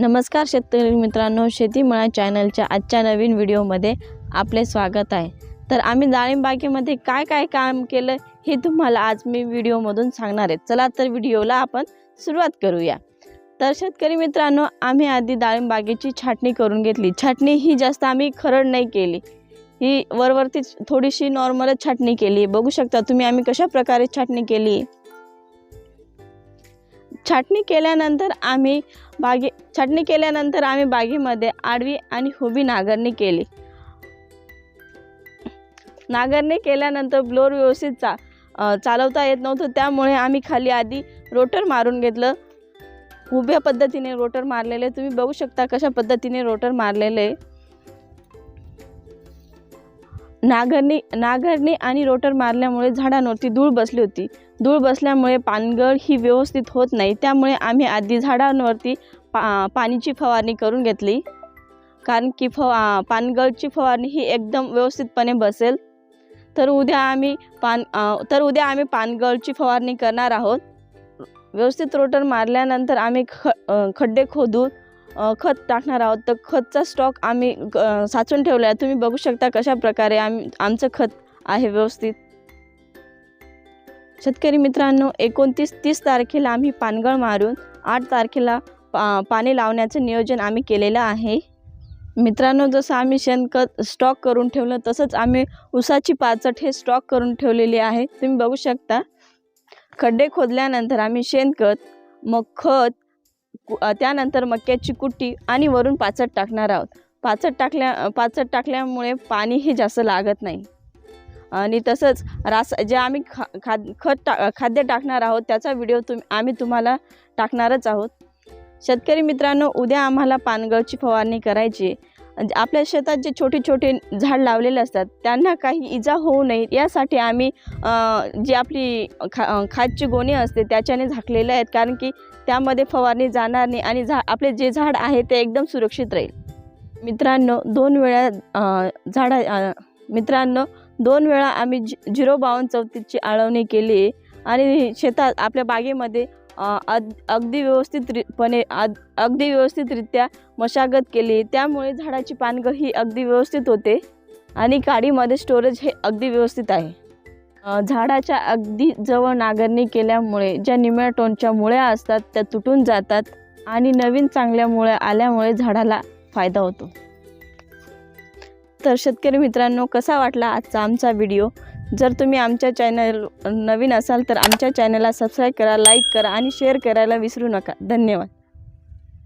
नमस्कार शेतकरी मित्रांनो शेतीमळा चॅनलच्या आजच्या नवीन व्हिडिओमध्ये आपले स्वागत आहे. तर आम्ही डाळिंबागेमध्ये काय काय काम केलं हे तुम्हाला आज मी व्हिडिओमधून सांगणार आहे. चला तर व्हिडिओला आपण सुरुवात करूया. तर शेतकरी मित्रांनो आम्ही आधी डाळिंबागेची छाटणी करून घेतली. छाटणी ही जास्त आम्ही खरड नाही केली. ही वरवरती थोडीशी नॉर्मलच छाटणी केली. बघू शकता तुम्ही आम्ही कशा प्रकारे छाटणी केली. छाटणी केल्यानंतर आम्ही बागे छाटणी केल्यानंतर आम्ही बागेमध्ये आडवी आणि उभी नांगरणी केली. नांगरणी केल्यानंतर ब्लोअर व्यवस्थित चा चालवता येत नव्हतं. त्यामुळे आम्ही खाली आधी रोटर मारून घेतलं. उभ्या पद्धतीने रोटर मारलेले. तुम्ही बघू शकता कशा पद्धतीने रोटर मारलेले. नांगरणी नांगरणी आणि रोटर मारल्यामुळे झाडांवरती धूळ बसली होती. धूळ बसल्यामुळे पानगळ ही व्यवस्थित होत नाही त्यामुळे आम्ही आधी झाडांवरती पा पाण्याची फवारणी करून घेतली. कारण की फवा पानगळची फवारणी ही एकदम व्यवस्थितपणे बसेल. तर उद्या आम्ही पान तर उद्या आम्ही पानगळची फवारणी करणार आहोत. व्यवस्थित रोटर मारल्यानंतर आम्ही ख खड्डे खोदून खत टाकणार आहोत. तर खतचा स्टॉक आम्ही साचून ठेवला आहे तुम्ही बघू शकता कशा प्रकारे आम्ही आमचं खत आहे व्यवस्थित. शेतकरी मित्रांनो एकोणतीस तीस तारखेला आम्ही पानगळ मारून आठ तारखेला पा पाणी लावण्याचं नियोजन आम्ही केलेलं आहे. मित्रांनो जसं आम्ही शेणखत स्टॉक करून ठेवलं तसंच आम्ही उसाची पाचट हे स्टॉक करून ठेवलेली आहे. तुम्ही बघू शकता खड्डे खोदल्यानंतर आम्ही शेणखत मग खत त्यानंतर मक्याची कुट्टी आणि वरून पाचट टाकणार आहोत. पाचट टाकल्या पाचट टाकल्यामुळे पाणीही जास्त लागत नाही. आणि तसंच रास जे आम्ही खा खाद खत टा खाद्य टाकणार आहोत त्याचा व्हिडिओ तुम आम्ही तुम्हाला टाकणारच आहोत. शेतकरी मित्रांनो उद्या आम्हाला पानगळची फवारणी करायची आहे. म्हणजे आपल्या शेतात जे छोटे छोटे झाड लावलेले असतात त्यांना काही इजा होऊ नये यासाठी आम्ही जी आपली खा अं, खादची गोणी असते त्याच्याने झाकलेले आहेत कारण की त्यामध्ये फवारणी जाणार नाही आणि झा आपले जे झाड आहे ते एकदम सुरक्षित राहील. मित्रांनो दोन वेळा झाडा मित्रांनो दोन वेळा आम्ही झि झिरो बावन्न चौतीसची आळवणी केली आणि शेतात आपल्या बागेमध्ये अग अगदी व्यवस्थितपणे अद अगदी व्यवस्थितरित्या मशागत केली. त्यामुळे झाडाची पानगळ ही अगदी व्यवस्थित होते आणि काडीमध्ये स्टोरेज हे अगदी व्यवस्थित आहे. झाडाच्या अगदी जवळ नांगरणी केल्यामुळे ज्या निम्याटोनच्या मुळ्या असतात त्या तुटून जातात आणि नवीन चांगल्या मुळ्या आल्यामुळे झाडाला फायदा होतो. तर शेतकरी मित्रांनो कसा वाटला आजचा आमचा व्हिडिओ जर तुम्ही आमच्या चॅनल नवीन असाल तर आमच्या चॅनलला सबस्क्राईब करा लाईक करा आणि शेअर करायला विसरू नका. धन्यवाद.